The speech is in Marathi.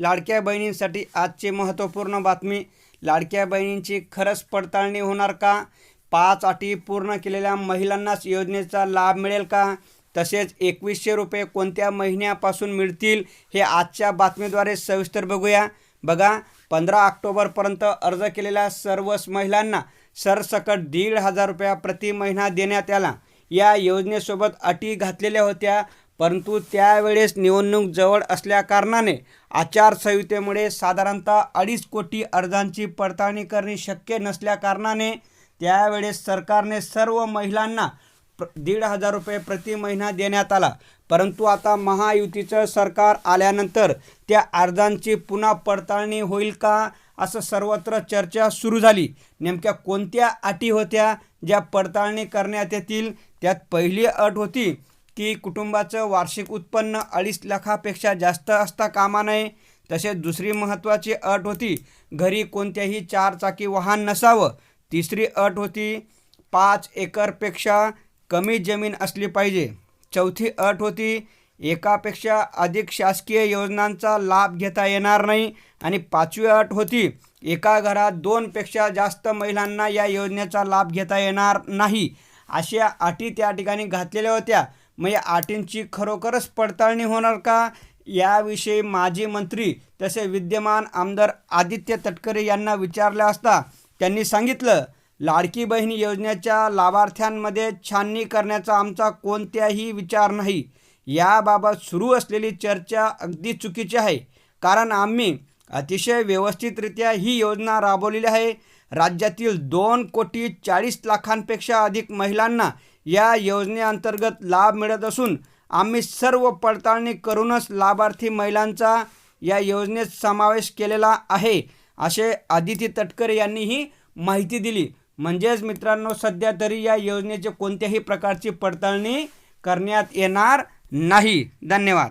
लाडक्या बहिणींसाठी आजची महत्त्वपूर्ण बातमी लाडक्या बहिणींची खरंच पडताळणी होणार का? पाच अटी पूर्ण केलेल्या महिलांनाच योजनेचा लाभ मिळेल का? तसेच एकवीसशे रुपये कोणत्या महिन्यापासून मिळतील हे आजच्या बातमीद्वारे सविस्तर बघूया. बघा पंधरा ऑक्टोबरपर्यंत अर्ज केलेल्या सर्वच महिलांना सरसकट दीड हजार रुपया प्रति महिना देण्यात आला. या योजनेसोबत अटी घातलेल्या होत्या. परंतु त्यावेळेस निवडणूक जवळ असल्याकारणाने आचारसंहितेमुळे साधारणतः अडीच कोटी अर्जांची पडताळणी करणे शक्य नसल्याकारणाने त्यावेळेस सरकारने सर्व महिलांना प्र दीड हजार रुपये प्रति महिना देण्यात आला. परंतु आता महायुतीचं सरकार आल्यानंतर त्या अर्जांची पुन्हा पडताळणी होईल का असं सर्वत्र चर्चा सुरू झाली. नेमक्या कोणत्या अटी होत्या ज्या पडताळणी करण्यात येतील? त्यात पहिली अट होती की कुटुंबाचं वार्षिक उत्पन्न अडीच लाखापेक्षा जास्त असता कामा नये तसेच दुसरी महत्त्वाची अट होती घरी कोणत्याही चारचाकी वाहन नसावं. तिसरी अट होती पाच एकरपेक्षा कमी जमीन असली पाहिजे. चौथी अट होती एकापेक्षा अधिक शासकीय योजनांचा लाभ घेता येणार नाही. आणि पाचवी अट होती एका घरात दोनपेक्षा जास्त महिलांना या योजनेचा लाभ घेता येणार नाही अशा अटी त्या ठिकाणी घातलेल्या होत्या. म्हणजे अटींची खरोखरच पडताळणी होणार का? याविषयी माजी मंत्री तसे विद्यमान आमदार आदित्य तटकरे यांना विचारले असता त्यांनी सांगितलं लाडकी बहीण योजनेच्या लाभार्थ्यांमध्ये छाननी करण्याचा आमचा कोणत्याही विचार नाही. याबाबत सुरू असलेली चर्चा अगदी चुकीची आहे. कारण आम्ही अतिशय व्यवस्थितरित्या ही योजना राबवलेली आहे. राज्यातील दोन कोटी चाळीस लाखांपेक्षा अधिक महिलांना या योजनेअंतर्गत लाभ मिळत असून आम्ही सर्व पडताळणी करूनच लाभार्थी महिलांचा या योजनेत समावेश केलेला आहे असे आदिती तटकरे यांनी ही माहिती दिली. म्हणजेच मित्रांनो सध्या तरी या योजनेचे कोणत्याही प्रकारची पडताळणी करण्यात येणार नाही. धन्यवाद.